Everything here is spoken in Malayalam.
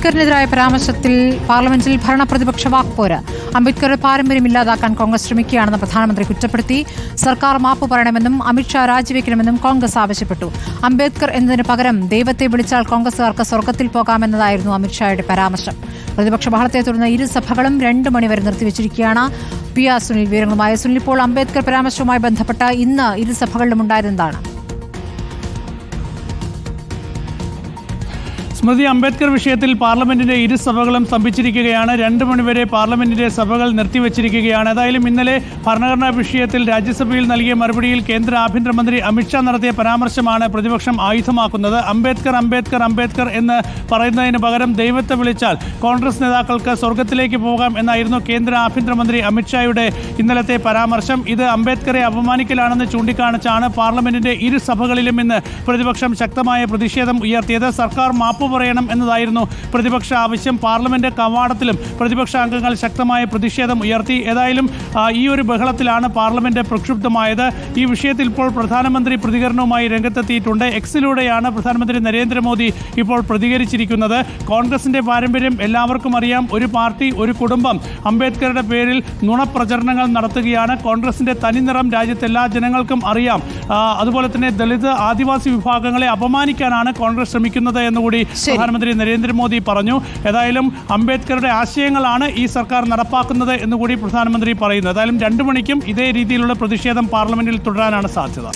അംബേദ്കറിനെതിരായ പരാമർശത്തിൽ പാർലമെന്റിൽ ഭരണപ്രതിപക്ഷ വാക്പോര്. അംബേദ്കറുടെ പാരമ്പര്യം ഇല്ലാതാക്കാൻ കോൺഗ്രസ് ശ്രമിക്കുകയാണെന്ന് പ്രധാനമന്ത്രി കുറ്റപ്പെടുത്തി. സർക്കാർ മാപ്പ് പറയണമെന്നും അമിത്ഷാ രാജിവെക്കണമെന്നും കോൺഗ്രസ് ആവശ്യപ്പെട്ടു. അംബേദ്കർ എന്നതിന് പകരം ദൈവത്തെ വിളിച്ചാൽ കോൺഗ്രസുകാർക്ക് സ്വർഗത്തിൽ പോകാമെന്നതായിരുന്നു അമിത്ഷായുടെ പരാമർശം. പ്രതിപക്ഷ ബഹളത്തെ തുടർന്ന് ഇരു സഭകളും രണ്ട് മണിവരെ നിർത്തിവച്ചിരിക്കുകയാണ്. പി ആർ സുനിൽ വിവരങ്ങളുമായി സുനിൽ. ഇപ്പോൾ അംബേദ്കർ പരാമർശവുമായി ബന്ധപ്പെട്ട ഇന്ന് ഇരു സഭകളിലും സ്മൃതി അംബേദ്കർ വിഷയത്തിൽ പാർലമെന്റിന്റെ ഇരു സഭകളും സ്തംഭിച്ചിരിക്കുകയാണ്. രണ്ട് മണിവരെ പാർലമെന്റിന്റെ സഭകൾ നിർത്തിവച്ചിരിക്കുകയാണ്. ഏതായാലും ഇന്നലെ ഭരണഘടനാ വിഷയത്തിൽ രാജ്യസഭയിൽ നൽകിയ മറുപടിയിൽ കേന്ദ്ര ആഭ്യന്തരമന്ത്രി അമിത്ഷാ നടത്തിയ പരാമർശമാണ് പ്രതിപക്ഷം ആയുധമാക്കുന്നത്. അംബേദ്കർ അംബേദ്കർ അംബേദ്കർ എന്ന് പറയുന്നതിന് പകരം ദൈവത്തെ വിളിച്ചാൽ കോൺഗ്രസ് നേതാക്കൾക്ക് സ്വർഗത്തിലേക്ക് പോകാം എന്നായിരുന്നു കേന്ദ്ര ആഭ്യന്തരമന്ത്രി അമിത്ഷായുടെ ഇന്നലത്തെ പരാമർശം. ഇത് അംബേദ്കറെ അപമാനിക്കലാണെന്ന് ചൂണ്ടിക്കാണിച്ചാണ് പാർലമെന്റിന്റെ ഇരു സഭകളിലും ഇന്ന് പ്രതിപക്ഷം ശക്തമായ പ്രതിഷേധം ഉയർത്തിയത്. സർക്കാർ മാപ്പ് പറയണം എന്നതായിരുന്നു പ്രതിപക്ഷ ആവശ്യം. പാർലമെന്റ് കവാടത്തിലും പ്രതിപക്ഷ അംഗങ്ങൾ ശക്തമായ പ്രതിഷേധം ഉയർത്തി. ഏതായാലും ഈ ഒരു ബഹളത്തിലാണ് പാർലമെന്റ് പ്രക്ഷുബ്ധമായത്. ഈ വിഷയത്തിൽ ഇപ്പോൾ പ്രധാനമന്ത്രി പ്രതികരണവുമായി രംഗത്തെത്തിയിട്ടുണ്ട്. എക്സിലൂടെയാണ് പ്രധാനമന്ത്രി നരേന്ദ്രമോദി ഇപ്പോൾ പ്രതികരിച്ചിരിക്കുന്നത്. കോൺഗ്രസിന്റെ പാരമ്പര്യം എല്ലാവർക്കും അറിയാം. ഒരു പാർട്ടി ഒരു കുടുംബം. അംബേദ്കറുടെ പേരിൽ നുണപ്രചരണങ്ങൾ നടത്തുകയാണ്. കോൺഗ്രസിന്റെ തനിനിറം രാജ്യത്തെ എല്ലാ ജനങ്ങൾക്കും അറിയാം. അതുപോലെ തന്നെ ദളിത് ആദിവാസി വിഭാഗങ്ങളെ അപമാനിക്കാനാണ് കോൺഗ്രസ് ശ്രമിക്കുന്നത് എന്നുകൂടി. പ്രധാനമന്ത്രി നരേന്ദ്രമോദി പറഞ്ഞു ഏതായാലും അംബേദ്കറുടെ ആശയങ്ങളാണ് ഈ സർക്കാർ നടപ്പാക്കുന്നത് എന്നുകൂടി പ്രധാനമന്ത്രി പറയുന്നു. ഏതായാലും രണ്ടു മണിക്കും ഇതേ രീതിയിലുള്ള പ്രതിഷേധം പാർലമെന്റിൽ തുടരാനാണ് സാധ്യത.